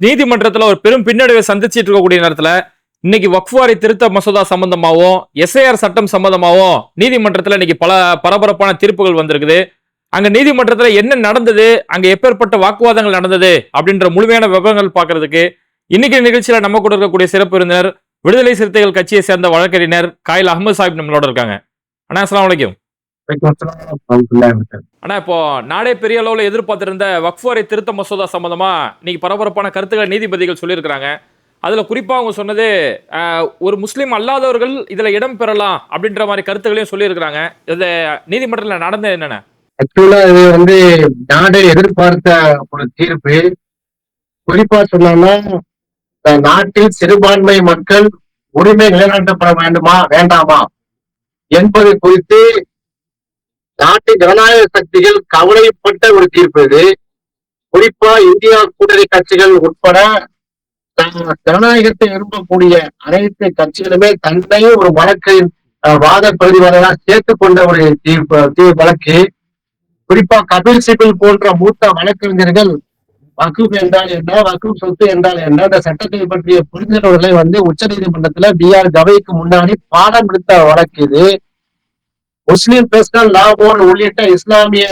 நீதிமன்றத்தில் ஒரு பெரும் பின்னடைவை சந்திச்சிட்டு இருக்கக்கூடிய நேரத்தில் இன்னைக்கு வக்ஃபாரி திருத்த மசோதா சம்பந்தமாகவும் எஸ்ஐஆர் சட்டம் சம்பந்தமாகவும் நீதிமன்றத்தில் இன்னைக்கு பல பரபரப்பான தீர்ப்புகள் வந்திருக்குது. அங்க நீதிமன்றத்தில் என்ன நடந்தது? அங்க எப்பேற்பட்ட வாக்குவாதங்கள் நடந்தது? அப்படின்ற முழுமையான விவரங்கள் பார்க்கறதுக்கு இன்னைக்கு நிகழ்ச்சியில நம்ம கூட இருக்கக்கூடிய சிறப்பு விருந்தினர் விடுதலை சிறுத்தைகள் கட்சியை சேர்ந்த வழக்கறிஞர் காயில் அகமது சாஹிப் நம்மளோட இருக்காங்க. அண்ணா அஸ்லாம் வலைக்கும் ஆனா இப்போ நாடே பெரிய அளவுல எதிர்பார்த்திருந்த வக்ஃபுவரை திருத்த மசோதா சம்பந்தமா இன்னைக்கு பரபரப்பான கருத்துக்களை நீதிபதிகள் சொல்லியிருக்கிறாங்க. அதுல குறிப்பா அவங்க சொன்னது ஒரு முஸ்லீம் அல்லாதவர்கள் இதுல இடம் பெறலாம் அப்படின்ற மாதிரி கருத்துக்களையும் சொல்லியிருக்கிறாங்க. இது நீதிமன்றத்துல நடந்தது என்னென்ன ஆக்சுவலா இது வந்து நாடு எதிர்பார்த்த ஒரு தீர்ப்பு. குறிப்பா சொன்னோம்னா நாட்டில் சிறுபான்மை மக்கள் உரிமை நிலைநாட்டப்பட வேண்டுமா வேண்டாமா என்பது குறித்து நாட்டு ஜனநாயக சக்திகள் கவலைப்பட்ட ஒரு தீர்ப்பு இது. குறிப்பா இந்தியா கூட்டணி கட்சிகள் உட்பட ஜனநாயகத்தை விரும்பக்கூடிய அனைத்து கட்சிகளுமே தன்னையும் ஒரு வழக்கின் வாத பிரதிவாதமாக சேர்த்துக் கொண்ட ஒரு தீர்ப்பு வழக்கு. குறிப்பா கபில் சிபில் போன்ற மூத்த வழக்கறிஞர்கள் வக்குப் என்றால் என்ன வக்குப் சொத்து என்றால் என்ன இந்த சட்டத்தை பற்றிய புரிந்துணர்வுகளை வந்து உச்ச நீதிமன்றத்துல பி ஆர் கவைக்கு முன்னாடி பாடம் எடுத்த வழக்கு இது. முஸ்லிம் பெஸ்டல் லா உள்ளிட்ட இஸ்லாமிய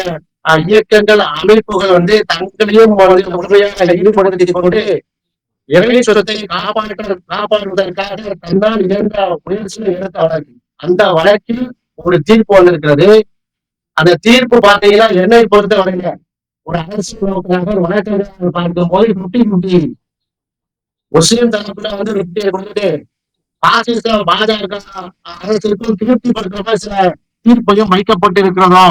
இயக்கங்கள் அமைப்புகள் வந்து தங்களையும் முழுமையாக ஈடுபடுத்திக் கொண்டு இறை சொத்தை காப்பாற்ற காப்பாற்றுவதற்காக தன்னால் இயன்ற முயற்சியில் எடுத்த வழக்கு அந்த வழக்கில் ஒரு தீர்ப்பு வந்திருக்கிறது. அந்த தீர்ப்பு பார்த்தீங்கன்னா என்னை பொறுத்த வரையில ஒரு அரசு நோக்காக ஒரு வழக்கறிஞர்கள் பார்க்கும் போது பிப்டி பிப்டி முஸ்லீம் தரப்புல வந்து பிப்டியை கொடுத்துட்டு பாசிச பாஜக அரசுக்கும் திருப்தி படுத்துற சில தீர்ப்பையும் வைக்கப்பட்டு இருக்கிறதோ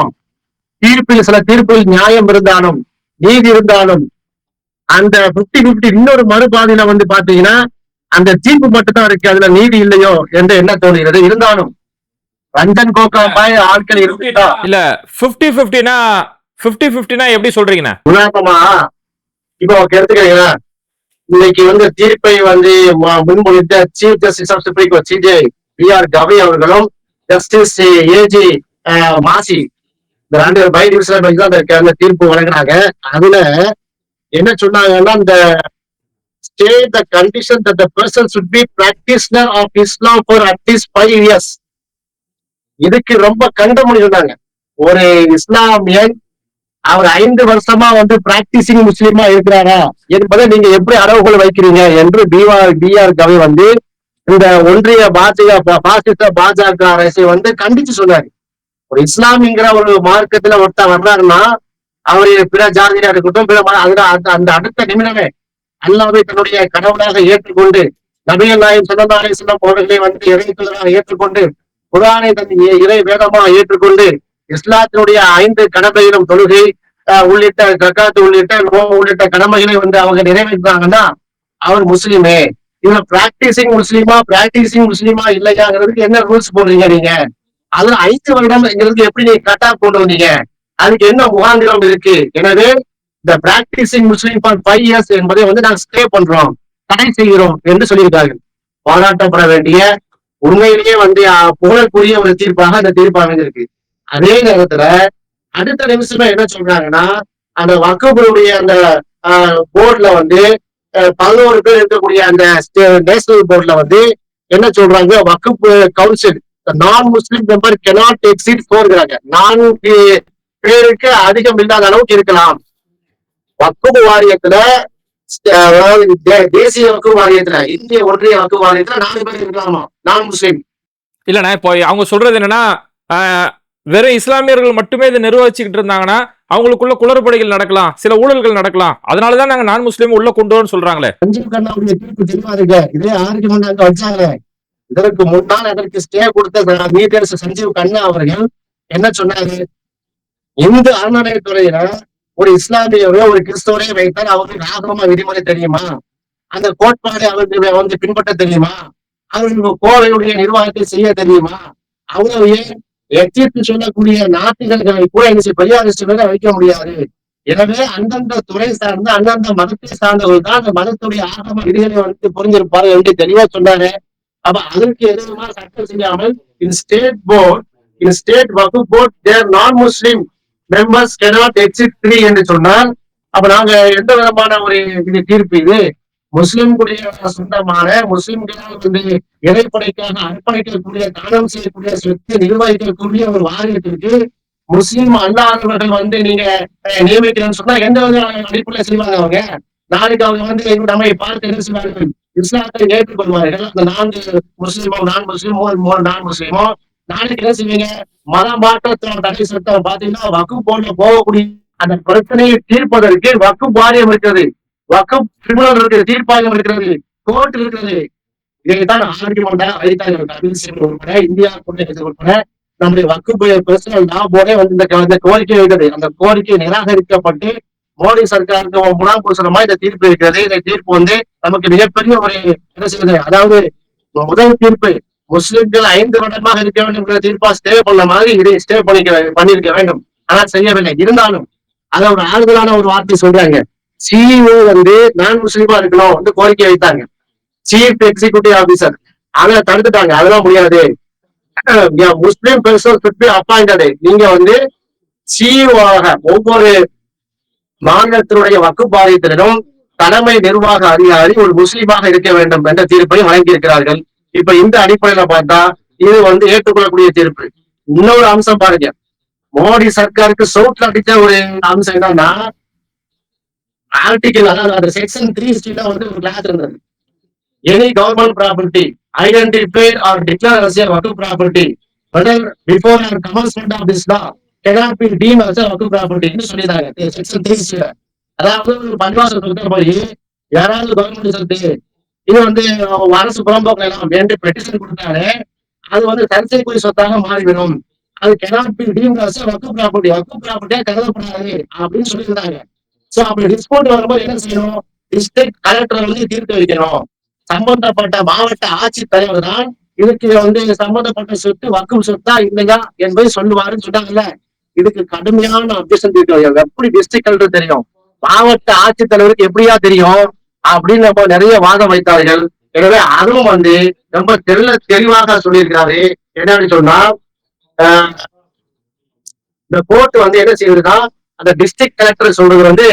தீர்ப்பில் சில தீர்ப்பில் நியாயம் இருந்தாலும் நீதி இருந்தாலும் அந்த பிப்டி பிப்டி இன்னொரு மறுபாதையில வந்து பாத்தீங்கன்னா அந்த தீர்ப்பு மட்டும் தான் இருக்கு. அதுல நீதி இல்லையோ என்று என்ன தோணுகிறது இருந்தாலும் ரஞ்சன் கோகாபாய் ஆட்கள் இருந்தா இல்ல 50 ஃபிஃப்டினா 50 ஃபிஃப்டினா எப்படி சொல்றீங்கண்ணா? உதாரணமா இப்போ எடுத்துக்கிறீங்களா? இன்னைக்கு வந்து தீர்ப்பை வந்து முன்மொழித்த chief justice of supreme court CJ B R Gavai அவர்களும் ஜஸ்டிஸ் ஏஜி மாசி. இந்த ரெண்டு பை டிவிஷனல் பெஞ்ச் தான் அந்த- அந்த தீர்ப்பு வழங்கினாங்க. அதுல என்ன சொன்னாங்கன்னா இந்த stay the condition that the person should be practitioner of Islam for at least five years இதுக்கு ரொம்ப கண்டமணி இருந்தாங்க ஒரு இஸ்லாமியன் அவர் ஐந்து வருஷமா வந்து பிராக்டிசிங் முஸ்லீமா இருக்கிறாரா என்பதை நீங்க எப்படி அளவுகோல் வைக்கிறீங்க? என்று பிஆர் பிஆர் கவி வந்து இந்த ஒன்றிய பாஜக பாசிச பாஜக அரசை வந்து கண்டிச்சு சொன்னாரு. ஒரு இஸ்லாமிங்கிற ஒரு மார்க்கத்துல ஒருத்தர் வர்றாருன்னா அவருடைய பிற ஜாதியா இருக்கட்டும் பிற அதுல அந்த அந்த அடுத்த நிமிடமே அல்லாவை தன்னுடைய கடவுளாக ஏற்றுக்கொண்டு நபிகள் நாயம் சல்லா அலிஸ்லாம் அவர்களை வந்து இறைத்துவதாக ஏற்றுக்கொண்டு குரானை தன் இ- இறை வேதமாக ஏற்றுக்கொண்டு இஸ்லாத்தினுடைய ஐந்து கடமைகளும் தொழுகை உள்ளிட்ட கக்காத்து உள்ளிட்ட உள்ளிட்ட கடமைகளை வந்து அவங்க நிறைவேற்றாங்கன்னா அவர் முஸ்லீமே. இதுல பிராக்டிசிங் முஸ்லீமா பிராக்டிசிங் முஸ்லீமா இல்லையாங்கிறதுக்கு என்ன ரூல்ஸ் போடுறீங்க நீங்க? அதுல ஐந்து வருடம்ங்கிறது எப்படி நீங்க கட்டா கொண்டு வந்தீங்க? அதுக்கு என்ன முகாந்திரம் இருக்கு? எனவே இந்த practising Muslim for five years என்பதை வந்து நாங்க ஸ்டே பண்றோம். தடை செய்கிறோம் என்று சொல்லியிருக்கார்கள். பாராட்டப்பட வேண்டிய உண்மையிலேயே வந்து புகழக்கூடிய ஒரு தீர்ப்பாக அந்த தீர்ப்பு அமைஞ்சிருக்கு. அதே நேரத்துல அடுத்த நிமிஷமா என்ன சொல்றாங்கன்னா அந்த வக்கபுடைய அந்த போர்ட்ல வந்து பதினோரு பேர் இருக்கக்கூடிய அந்த நேஷனல் போர்ட்ல வந்து என்ன சொல்றாங்க Waqf council. Non Muslim member cannot exceed போர்கிறாங்க நான்கு பேருக்கு அதிகம் இல்லாத அளவுக்கு இருக்கலாம். வக்குப்பு வாரியத்துல தே- தேசிய வக்குப் வாரியத்துல இந்திய ஒன்றிய வக்கு வாரியத்துல நாலு பேர் இருக்கலாமா? நான் முஸ்லிம் இல்லண்ணா இப்போ அவங்க சொல்றது என்னன்னா ஆஹ், வெறும் இஸ்லாமியர்கள் மட்டுமே இதை நிர்வகிச்சுக்கிட்டு இருந்தாங்கன்னா அவங்களுக்குள்ள குளறுபடிகள் நடக்கலாம் சில ஊழல்கள் நடக்கலாம். அதனாலதான் நாங்க நான் முஸ்லீம் உள்ள கொண்டு வரோம் சொல்றாங்களே. சஞ்சீவ் கண்ணாவுடைய தீர்ப்பு தெளிவா இருக்கு. இதே ஆர்குமெண்ட் அங்க வச்சாங்க இதற்கு முன்னால் அதற்கு ஸ்டே கொடுத்த நீதியரசு சஞ்சீவ் கண்ணா அவர்கள் என்ன சொன்னாரு? இந்து அறநிலையத்துறையில ஒரு இஸ்லாமியரையோ ஒரு கிறிஸ்தவரையோ வைத்தால் அவருக்கு ராகமா விதிமுறை தெரியுமா? அந்த கோட்பாடை அவருக்கு வந்து பின்பற்ற தெரியுமா? அவருக்கு கோவையுடைய நிர்வாகத்தை செய்ய தெரியுமா? அவ்வளவு ஏன் எத்தியத்து சொல்லக்கூடிய நாட்டுகளை கூட என்ன பெரியாரிஸ்டுகளை வைக்க முடியாது. எனவே அந்தந்த துறை சார்ந்த அந்தந்த மதத்தை சார்ந்தவர்கள் தான் அந்த மதத்துடைய ஆகம விதிகளை வந்து புரிஞ்சிருப்பாரு என்று தெளிவா சொன்னாரு. அப்ப அதற்கு எதிரமா சட்டம் செய்யாமல் in state board in state Waqf board there non Muslim members cannot exceed three என்று சொன்னால் அப்ப நாங்க எந்த விதமான ஒரு இது தீர்ப்பு இது? முஸ்லிம்களுடைய சொந்தமான முஸ்லிம்களால் வந்து இறைப்படைக்காக அர்ப்பணிக்கக்கூடிய தானம் செய்யக்கூடிய சொத்து நிர்வகிக்கக்கூடிய ஒரு வாரியத்திற்கு முஸ்லிம் அல்லாதவர்கள் வந்து நீங்க நியமிக்கிறேன்னு சொன்னா எந்த வித அடிப்படையில செய்வாங்க அவங்க? நாளைக்கு அவங்க வந்து எங்க நம்மை பார்த்து என்ன செய்வார்கள்? இஸ்லாத்தை ஏற்றுக்கொள்வார்கள் அந்த நான்கு முஸ்லிமோ நான் முஸ்லிமோ மூணு நான் முஸ்லிமோ. நாளைக்கு என்ன செய்வீங்க? மத மாற்றத்தோட தடை சட்டம் பாத்தீங்கன்னா வக்கு போல போகக்கூடிய அந்த பிரச்சனையை தீர்ப்பதற்கு வக்கு பாரியம் இருக்கிறது. வக்கம் ட்ரிபுனல் இருக்கு தீர்ப்பாயம் இருக்கிறது கோர்ட் இருக்கிறது. இதைத்தான் ஆர்குமெண்டா வைத்தாங்க கபில் உட்பட இந்தியா கூட்டணி உட்பட நம்முடைய வக்கு பர்சனல் லா போர்டே வந்து இந்த கோரிக்கை இருக்கிறது அந்த கோரிக்கை நிராகரிக்கப்பட்டு மோடி சர்க்காருக்கு முலாம் பூசணமா இந்த தீர்ப்பு இருக்கிறது. இந்த தீர்ப்பு வந்து நமக்கு மிகப்பெரிய ஒரு என்ன சொல்றது? அதாவது முதல் தீர்ப்பு முஸ்லிம்கள் ஐந்து வருடமாக இருக்க வேண்டும் என்ற தீர்ப்பா ஸ்டே பண்ண மாதிரி இதை ஸ்டே பண்ணிக்க பண்ணிருக்க வேண்டும். ஆனால் செய்யவில்லை. இருந்தாலும் அதை ஒரு ஆறுதலான ஒரு வார்த்தை சொல்றாங்க. சிஇஓ வந்து நான் முஸ்லீமா இருக்கணும் வந்து கோரிக்கை வைத்தாங்க. சீஃப் எக்ஸிகூட்டிவ் ஆபீசர் அதை தடுத்துட்டாங்க. அதெல்லாம் முடியாது. முஸ்லீம் பெர்சன் சுற்றி அப்பாயிண்டடு நீங்க வந்து சிஇஓவாக ஒவ்வொரு மாநிலத்தினுடைய வக்குப்பாளையத்தினரும் தலைமை நிர்வாக அதிகாரி ஒரு முஸ்லீமாக இருக்க வேண்டும் என்ற தீர்ப்பை வழங்கியிருக்கிறார்கள். இப்ப இந்த அடிப்படையில பார்த்தா இது வந்து ஏற்றுக்கொள்ளக்கூடிய தீர்ப்பு. இன்னொரு அம்சம் பாருங்க. மோடி சர்க்காருக்கு சவுட்ல அடிச்ச ஒரு அம்சம் என்னன்னா ஆர்டிகல் அதாவது அந்த செக்ஷன் த்ரீ ஸ்டீல வந்து ஒரு கிளாஸ் இருந்தது. Any government property identified or declared as a Waqf property whether before or commencement of this law cannot be deemed as a Waqf ப்ராப்பர்ட்டின்னு சொல்லிட்டாங்க செக்ஷன் த்ரீ ஸ்டீல அதாவது ஒரு பன்வாசல் போய் யாராவது கவர்மெண்ட் சொத்து இது வந்து அரசு புறம்போக்கு நிலம் என்று பெட்டிஷன் கொடுத்தாலே அது வந்து தற்செயல்குறி சொத்தாக மாறிவிடும். அது cannot be deemed Waqf property Waqf ப்ராப்பர்ட்டியா கருதப்படாது அப்படின்னு சொல்லியிருந்தாங்க. சோ அப்படி டிஸ்கவுண்ட் வரும்போது என்ன செய்யணும்? டிஸ்ட்ரிக்ட் கலெக்டர் வந்து தீர்த்து வைக்கணும். சம்பந்தப்பட்ட மாவட்ட ஆட்சித்தலைவர் தான் இதுக்கு வந்து சம்பந்தப்பட்ட சொத்து வக்கும் சொத்தா இல்லையா என்பதை சொல்லுவாருன்னு சொன்னாங்கல்ல. இதுக்கு கடுமையான அப்ஜெக்ஷன் தீர்க்க எப்படி டிஸ்ட்ரிக்ட் கலெக்டர் தெரியும்? மாவட்ட ஆட்சித்தலைவருக்கு எப்படியா தெரியும்? அப்படின்னு நம்ம நிறைய வாதம் வைத்தார்கள். எனவே அதுவும் வந்து ரொம்ப தெல்ல தெளிவாக சொல்லியிருக்கிறாரு. என்னன்னு சொன்னா இந்த கோர்ட் வந்து என்ன செய்யுதுன்னா அந்த டிஸ்ட்ரிக்ட் கலெக்டர் சொல்றது வந்து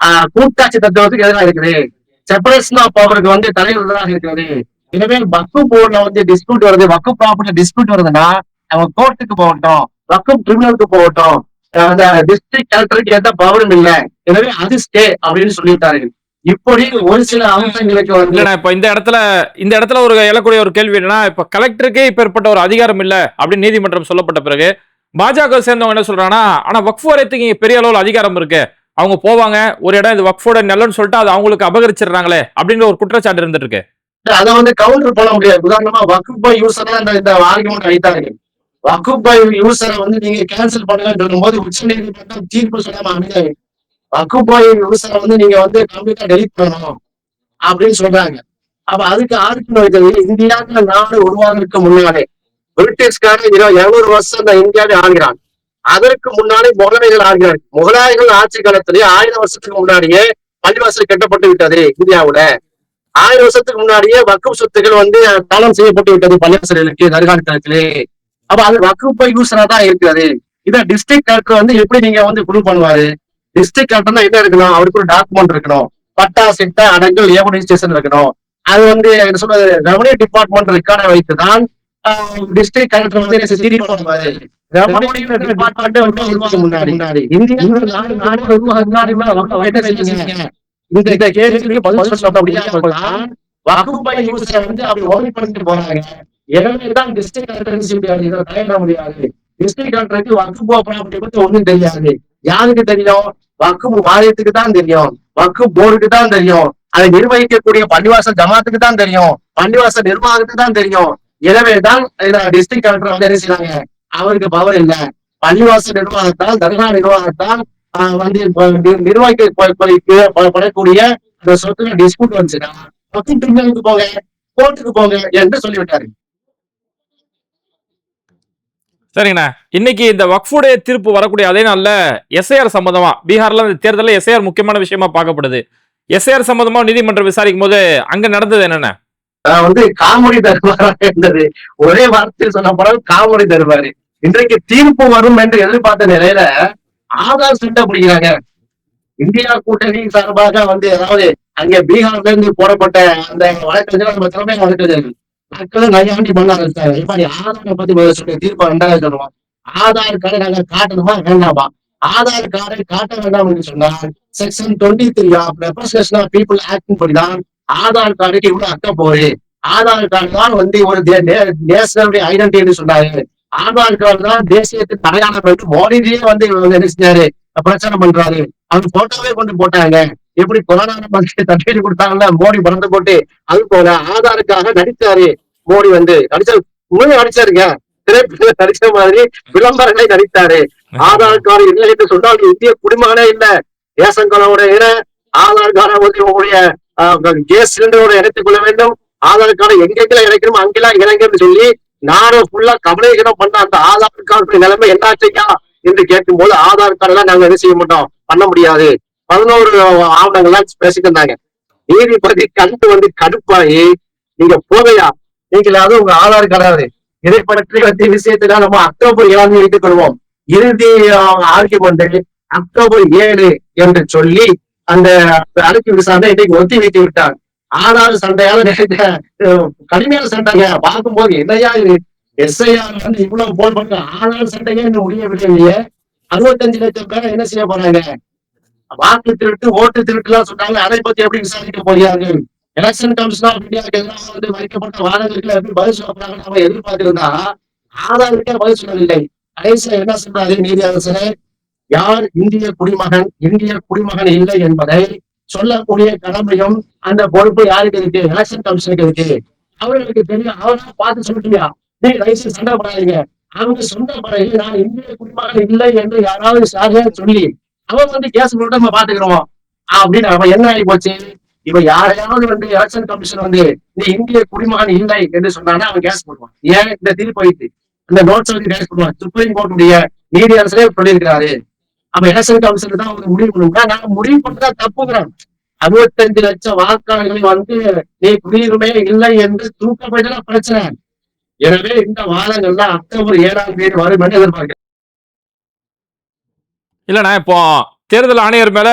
ஆஹ், கூட்டாட்சி தத்துவத்துக்கு எதிராக இருக்குது. செப்பரேஷன் ஆஃப் பவருக்கு வந்து தலைவர்களாக இருக்கிறது. எனவே வக்கு போர்ட்ல வந்து டிஸ்பியூட் வருது. வக்கு ப்ராப்பர்ட்டி டிஸ்பியூட் வருதுன்னா நம்ம கோர்ட்டுக்கு போகட்டும் வக்கு ட்ரிபியூனலுக்கு போகட்டும் அந்த டிஸ்ட்ரிக்ட் கலெக்டருக்கு எந்த பவரும் இல்ல. எனவே அது ஸ்டே அப்படின்னு சொல்லிட்டாரு இப்படி ஒரு சில அம்சங்களுக்கு வந்து இப்ப இந்த இடத்துல இந்த இடத்துல ஒரு எழக்கூடிய ஒரு கேள்வி என்னன்னா இப்ப கலெக்டருக்கே இப்ப ஏற்பட்ட ஒரு அதிகாரம் இல்ல அப்படின்னு நீதிமன்றம் சொல்லப்பட்ட பிறகு பாஜக சேர்ந்தவங்க என்ன சொல்றாங்கன்னா ஆனா வக்ஃப் வாரியத்துக்கு இங்க பெரிய அளவில் அதிகாரம் இருக்கு. அவங்க போவாங்க ஒரு இடம் இது வக்ஃபோட நல்லன்னு சொல்லிட்டு அது அவங்களுக்கு அபகரிச்சிடுறாங்களே அப்படிங்கிற ஒரு குற்றச்சாட்டு இருந்துட்டு இருக்கு அதை வந்து கவுண்டர் பண்ண முடியாது. உதாரணமா வக்குப்பை யூசர் தான் இந்த- இந்த ஆர்குமெண்ட் வைத்தார்கள் வக்குப்பை யூசரை வந்து நீங்க கேன்சல் பண்ணுங்கன்னு போது உச்ச நீதிமன்றம் தீர்ப்பு சொல்லாம அமைதாங்க வக்குப்பை யூசரை வந்து நீங்க வந்து கம்ப்ளீட்டா டெலிட் பண்ணணும் அப்படின்னு சொல்றாங்க. அப்ப அதுக்கு ஆர்குமெண்ட் வைத்தது இந்தியாவுல நாடு உருவாகிறதுக்கு முன்னாலே பிரிட்டிஷ்காரன் இருநூறு வருஷம் இந்த இந்தியாவை ஆள்கிறான். அதற்கு முன்னாடி முகலாயர்கள் ஆள்கிறார் முகலாயர்கள் ஆட்சி காலத்திலேயே ஆயிரம் வருஷத்துக்கு முன்னாடியே பள்ளிவாசல் கட்டப்பட்டு விட்டது இந்தியாவுல. ஆயிரம் வருஷத்துக்கு முன்னாடியே வக்கு சொத்துக்கள் வந்து தானம் செய்யப்பட்டு விட்டது பள்ளிவாசல்களுக்கு தர்காலத்திலே அப்ப அது வக்குப்பை யூசரா தான் இருக்கிறது. இதை டிஸ்ட்ரிக்ட் கலெக்டர் வந்து எப்படி நீங்க வந்து ப்ரூவ் பண்ணுவாரு? டிஸ்ட்ரிக்ட் கலெக்டர் என்ன இருக்கணும்? அவருக்கு ஒரு டாக்குமெண்ட் இருக்கணும். பட்டா சிட்டா அடங்கல் ஏவன் ஸ்டேஷன் இருக்கணும். அது வந்து என்ன சொல்றது? ரெவன்யூ டிபார்ட்மெண்ட் ரெக்கார்டை வைத்து தான் டிஸ்ட்ரிக்ட் கலெக்டர் வந்து என்ன சிடி பண்ணுவாரு முன்னாடி. இந்த கேள்விக்கு பதில் வகுப்பை வந்து அப்படி பண்ணிட்டு போறாங்க டிஸ்ட்ரிக்ட் கலெக்டர் இதை தயங்க முடியாது. டிஸ்ட்ரிக்ட் கலெக்டருக்கு வகுப்பு ப்ராப்பர்ட்டி பத்தி ஒண்ணும் தெரியாது. யாருக்கு தெரியும்? வக்கு வாரியத்துக்கு தான் தெரியும். வக்கு போர்டுக்கு தான் தெரியும். அதை நிர்வகிக்கக்கூடிய பள்ளிவாசல் ஜமாத்துக்கு தான் தெரியும். பள்ளிவாசல் நிர்வாகத்துக்கு தான் தெரியும். எனவேதான் டிஸ்ட்ரிக்ட் கலெக்டர் வந்து என்ன செய்றாங்க அவருக்கு பவர் இல்ல. பள்ளிவாசல் நிர்வாகத்தால் தர்கா நிர்வாகத்தால் வந்து இப்ப படக்கூடிய அந்த சொத்துல டிஸ்பியூட் வந்துச்சுன்னா பக்கம் ட்ரிபியூனலுக்கு போங்க கோர்ட்டுக்கு போங்க என்று சொல்லிவிட்டாரு. சரிங்கண்ணா. இன்னைக்கு இந்த வக்ஃபுடைய தீர்ப்பு வரக்கூடிய அதே நாளில் எஸ்ஐஆர் சம்பந்தமா பீகார்ல இந்த தேர்தலில் எஸ்ஐஆர் முக்கியமான விஷயமா பார்க்கப்படுது. எஸ்ஐஆர் சம்பந்தமா நீதிமன்றம் விசாரிக்கும் போது அங்க நடந்தது என்னென்ன வந்து காமெடி தருவாராக இருந்தது ஒரே வார்த்தையில் சொன்ன படம் காமெடி தருவாரு. இன்றைக்கு தீர்ப்பு வரும் என்று எதிர்பார்த்த நிலையில ஆதார் சண்டை பிடிக்கிறாங்க. இந்தியா கூட்டணி சார்பாக வந்து அதாவது அங்கே பீகார்ல இருந்து போடப்பட்ட அந்த வழக்கறிஞர் நம்ம தலைமை வழக்கறிஞர்கள் மக்களும் நையாண்டி பண்ண ஆரம்பிச்சாங்க இப்ப நீ ஆதாரை பத்தி சொல்லி தீர்ப்பு ரெண்டாவது சொல்லுவோம். ஆதார் கார்டை நாங்க காட்டணுமா? வேண்டாமா? ஆதார் கார்டை காட்ட வேண்டாம் என்று சொன்னால் section twenty three of representation of people act படிதான் ஆதார் கார்டுக்கு இவ்வளவு அக்கம் போகுது ஆதார் கார்டு தான் வந்து ஒரு நேஷனலுடைய ஐடென்டிட்டி சொன்னாரு. ஆதார் கார்டு தான் தேசியத்தின் அடையாளம் என்று மோடிஜியே வந்து இவங்க என்ன செஞ்சாரு? பிரச்சனை பண்றாரு. அவங்க போட்டோவே கொண்டு போட்டாங்க. எப்படி கொரோனா மக்களுக்கு தட்டேறி கொடுத்தாங்கல்ல மோடி பறந்து போட்டு அது போல ஆதாருக்காக நடித்தாரு மோடி வந்து. நடிச்ச உண்மையை நடிச்சாருங்க. திரைப்பட நடிச்ச மாதிரி விளம்பரங்களை நடித்தாரு. ஆதார் கார்டு இல்லை என்று சொன்னால் இந்திய குடிமகனே இல்ல. தேசங்களோட இன ஆதார் கார்டு வந்து உங்களுடைய கேஸ் சிலிண்டரோட இணைத்துக் கொள்ள வேண்டும். ஆதார் கார்டை எங்கெங்கெல்லாம் இணைக்கணும் அங்கெல்லாம் இணைங்கன்னு சொல்லி நானும் ஃபுல்லா கவலைகரம் பண்ண அந்த ஆதார் கார்டு நிலைமை என்னாச்சையா என்று கேட்கும் போது ஆதார் கார்டு எல்லாம் நாங்க என்ன செய்ய மாட்டோம்? பண்ண முடியாது. பதினோரு ஆவணங்கள்லாம் பேசிட்டு இருந்தாங்க. நீதிபதி கண்டு வந்து கடுப்பாயி நீங்க போகையா? நீங்களாவது உங்க ஆதார் கார்டாவது இதை பற்றி வந்து விஷயத்துல நம்ம அக்டோபர் ஏழாம் வைத்துக் கொள்வோம். இறுதி ஆர்குமெண்ட் அக்டோபர் ஏழு என்று சொல்லி அந்த வழக்கு விசாரணை இன்னைக்கு ஒத்தி வைத்து விட்டார் ஆதார் சண்டையால நிறைய கடுமையான சண்டைங்க. பார்க்கும்போது என்னையா இது? எஸ்ஐஆர் வந்து இவ்வளவு போல் பண்ற ஆதார் சண்டையே இன்னும் முடியவில்லை இல்லையே அறுபத்தஞ்சு லட்சம் பேரை என்ன செய்ய போறாங்க? வாக்கு திருட்டு ஓட்டு திருட்டு எல்லாம் சொன்னாங்க. அதை பத்தி எப்படி விசாரிக்க போறாங்க எலெக்ஷன் கமிஷன் ஆஃப் இந்தியாவுக்கு எதிராக வந்து வைக்கப்பட்ட வாதங்களுக்கு எப்படி பதில் சொல்ல நம்ம எதிர்பார்த்திருந்தா ஆதாருக்கே பதில் சொல்லவில்லை. கடைசியா என்ன சொல்றாரு நீதி அரசு யார் இந்திய குடிமகன் இந்திய குடிமகன் இல்லை என்பதை சொல்லக்கூடிய கடமையும் அந்த பொறுப்பு யாருக்கு இருக்கு? எலெக்ஷன் கமிஷனுக்கு இருக்கு. அவர்களுக்கு தெரியும். அவனா பார்த்து சொல்லிட்டியா? நீ ரைஸ் சண்டை பண்ணாதீங்க அவங்க சொந்த பிறகு நான் இந்திய குடிமகன் இல்லை என்று யாராவது சாரியா சொல்லி அவன் வந்து கேஸ் போட்டு நம்ம பாத்துக்கிறோம் அப்படின்னு அவன் என்ன ஆகி போச்சு? இவ யாரையாவது வந்து எலெக்ஷன் கமிஷன் வந்து நீ இந்திய குடிமகன் இல்லை என்று சொன்னானா அவன் கேஸ் போடுவான். ஏன்? இந்த தீர்ப்பு வைத்து. அந்த நோட்ஸ் வந்து கேஸ் போடுவான். சுப்ரீம் கோர்ட்டுடைய நீதி அரசே சொல்லியிருக்கிறாரு. அப்ப எலெக்ஷன் கமிஷன் தான் அவங்க முடிவு பண்ணுவோம்னா நான் முடிவு பண்ணதா தப்புங்கிறேன். அறுபத்தஞ்சு லட்சம் வாக்காளர்களை வந்து நீ குடியுரிமை இல்லை என்று தூக்கப்பட்டதா பிரச்சனை? எனவே இந்த வாதங்கள்லாம் அக்டோபர் ஏழாம் தேதி வரும் என்று எதிர்பார்க்கிறேன். இல்லண்ணா இப்போ தேர்தல் ஆணையர் மேல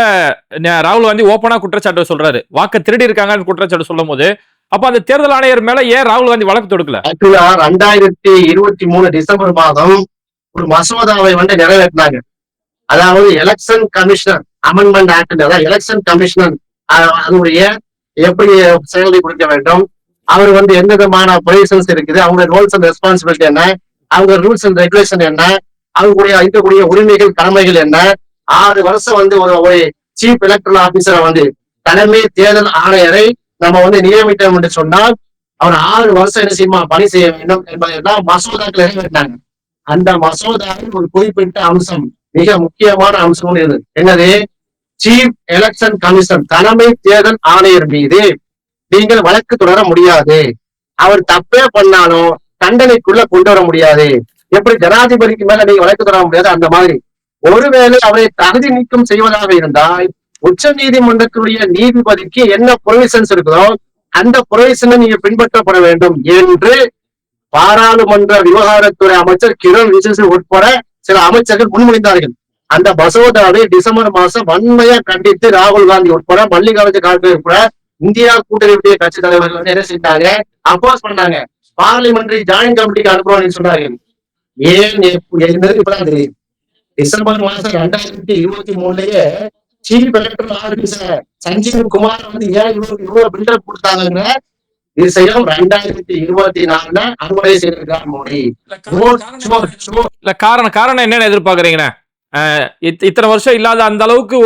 ராகுல் காந்தி ஓப்பனா குற்றச்சாட்டு சொல்றாரு. வாக்க திருடி இருக்காங்கன்னு குற்றச்சாட்டு சொல்லும் போது அப்ப அந்த தேர்தல் ஆணையர் மேல ஏன் ராகுல் காந்தி வழக்கு தொடுக்கல? ரெண்டாயிரத்தி இருபத்தி மூணு டிசம்பர் மாதம் ஒரு மசோதாவை வந்து நிறைவேற்றினாங்க. அதாவது எலெக்ஷன் கமிஷனர் அமெண்ட்மெண்ட் ஆக்ட் அதாவது எலெக்ஷன் கமிஷனர் அதனுடைய எப்படி செயல்களை கொடுக்க வேண்டும் அவர் வந்து எந்த விதமான பொசிஷன்ஸ் இருக்குது அவங்க ரோல்ஸ் அண்ட் ரெஸ்பான்சிபிலிட்டி என்ன அவங்க ரூல்ஸ் அண்ட் ரெகுலேஷன் என்ன அவங்களுடைய இருக்கக்கூடிய உரிமைகள் கடமைகள் என்ன ஆறு வருஷம் வந்து ஒரு ஒரு சீஃப் எலக்ட்ரல் ஆபீசரை வந்து தலைமை தேர்தல் ஆணையரை நம்ம வந்து நியமித்தோம் என்று சொன்னால் அவர் ஆறு வருஷம் என்ன செய்யுமா பணி செய்ய வேண்டும் என்பதையெல்லாம் மசோதாக்கள் நிறைவேற்றினாங்க. அந்த மசோதாவில் ஒரு குறிப்பிட்ட அம்சம் மிக முக்கியமான அம்சம் என்னது? சீஃப் எலெக்ஷன் கமிஷன் தலைமை தேர்தல் ஆணையர் மீது நீங்கள் வழக்கு தொடர முடியாது. அவர் தப்பே பண்ணாலும் தண்டனைக்குள்ள கொண்டு வர முடியாது. எப்படி ஜனாதிபதிக்கு மேல நீங்க வழக்கு தொடர முடியாது? அந்த மாதிரி. ஒருவேளை அவரை தகுதி நீக்கம் செய்வதாக இருந்தால் உச்ச நீதிமன்றத்துடைய நீதிபதிக்கு என்ன ப்ரொவிஷன்ஸ் இருக்குதோ அந்த ப்ரொவிஷனை நீங்க பின்பற்றப்பட வேண்டும் என்று பாராளுமன்ற விவகாரத்துறை அமைச்சர் கிரண் ரிஜிஜு உட்பட சில அமைச்சர்கள் முன்மொழிந்தார்கள். அந்த மசோதாவை டிசம்பர் மாசம் வன்மையா கண்டித்து ராகுல் காந்தி உட்பட மல்லிகார்ஜுன கார்கே உட்பட இந்தியா கூட்டணியுடைய கட்சி தலைவர்கள் வந்து என்ன செஞ்சாங்க அப்போஸ் பண்ணாங்க. பார்லிமெண்டரி ஜாயிண்ட் கமிட்டிக்கு அனுப்புறோம்னு சொன்னாங்க ஏன் எப்ப- இப்பதான் தெரியும். டிசம்பர் மாசம் ரெண்டாயிரத்தி இருபத்தி மூணுலயே chief electoral officer Sanjeev Kumar வந்து ஏன் இவ்வளவு இவ்வளவு பில்டப் கொடுத்தாங்கன்னு ரெண்டாயிரத்தி இருபத்தி நாலுல அறுவடை செய்திருக்கார் மோடி. இல்ல காரணம் காரணம் என்னன்னு எதிர்பார்க்கறீங்கண்ணே? இத்தனை வருஷம் இல்லாத அந்த அளவுக்கு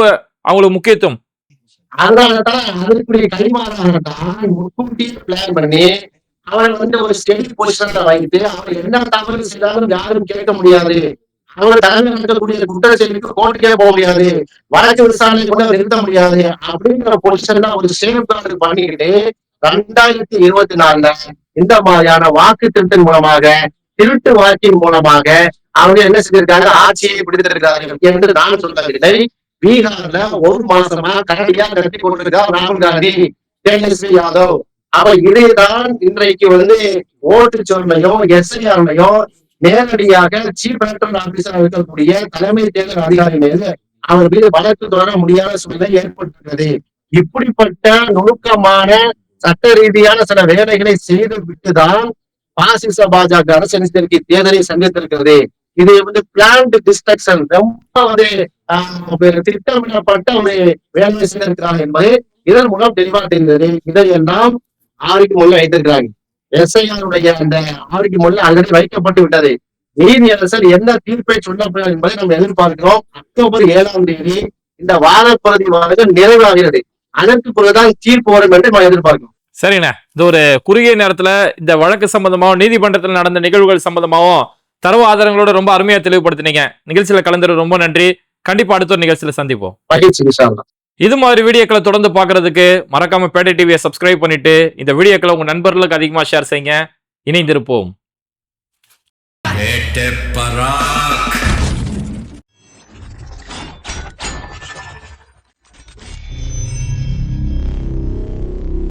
அவங்களுக்கு முக்கியத்துவம். அதனாலதான் அதற்குரிய கைமாறாகத்தான் முன்கூட்டியே பிளான் பண்ணி அவரை வந்து ஒரு ஸ்டெடி பொசிஷன்ல வைத்து அவர் என்ன தவறு செய்தாலும் யாரும் கேட்க முடியாது. அவர் தலைமை நடக்கக்கூடிய குற்ற செயலுக்கு கோர்ட்டுக்கே போக முடியாது. வழக்கு விசாரணை கூட நிறுத்த முடியாது. அப்படிங்கிற பொசிஷன்ல ஒரு சேஃப் கார்டு பண்ணிக்கிட்டு ரெண்டாயிரத்தி இருபத்தி நாலுல இந்த மாதிரியான வாக்கு திருட்டின் மூலமாக திருட்டு வாக்கின் மூலமாக அவங்க என்ன செஞ்சிருக்காங்க? ஆட்சியை பிடித்திருக்கார்கள் என்று நான் சொல்லவில்லை. பீகார்ல ஒரு மாசமா கரடியா கட்டி கொண்டிருக்கார் ராகுல் காந்தி தேஜஸ்வி யாதவ். அவ இதைதான் இன்றைக்கு வந்து ஓட்டு சொல்மையும் எஸ்ஐஆர்மையும் நேரடியாக சீஃப் எலக்டரல் ஆபீசர் இருக்கக்கூடிய தலைமை தேர்தல் அதிகாரி மீது அவர் மீது வழக்கு தொடர முடியாத சூழ்நிலை ஏற்பட்டிருக்கிறது. இப்படிப்பட்ட நுணுக்கமான சட்ட ரீதியான சில வேலைகளை செய்து விட்டுதான் பாசிச பாஜக அரசு இன்னைக்கு தேர்தலை சந்தித்திருக்கிறது. இது வந்து பிளான்ட் டிஸ்ட்ரக்ஷன் ரொம்ப வந்து ஆஹ், ஒரு திட்டமிடப்பட்ட ஒரு வேலை செய்திருக்கிறார் என்பது இதன் மூலம் தெளிவாக தெரிந்தது. இதையெல்லாம் ஆறுக்கு முள்ள வைத்திருக்கிறாங்க எஸ்ஐஆருடைய அந்த ஆறுக்கு முள்ள ஆல்ரெடி வைக்கப்பட்டு விட்டது. நீதியரசர் என்ன தீர்ப்பை சொல்லப்படுகிறார் என்பதை நம்ம எதிர்பார்க்கிறோம். அக்டோபர் ஏழாம் தேதி இந்த வாரப்பகுதி வாரங்கள் நிறைவாகிறது. அதற்கு பிறகுதான் தீர்ப்பு வரும் என்று நான் எதிர்பார்க்கிறோம். சரிண்ணே. இது ஒரு குறுகிய நேரத்துல இந்த வழக்கு சம்பந்தமாகவும் நீதிமன்றத்தில் நடந்த நிகழ்வுகள் சம்பந்தமாகவும் தரவு ஆதாரங்களோட ரொம்ப அருமையா தெளிவுபடுத்தினீங்க. நிகழ்ச்சியில கலந்துரு ரொம்ப நன்றி. கண்டிப்பா அடுத்த ஒரு நிகழ்ச்சியில சந்திப்போம். இது மாதிரி வீடியோக்களை தொடர்ந்து பாக்குறதுக்கு மறக்காம பேட்டை டிவியை சப்ஸ்கிரைப் பண்ணிட்டு இந்த வீடியோக்களை உங்க நண்பர்களுக்கு அதிகமா ஷேர் செய்யுங்க. இணைந்திருப்போம். பராக்.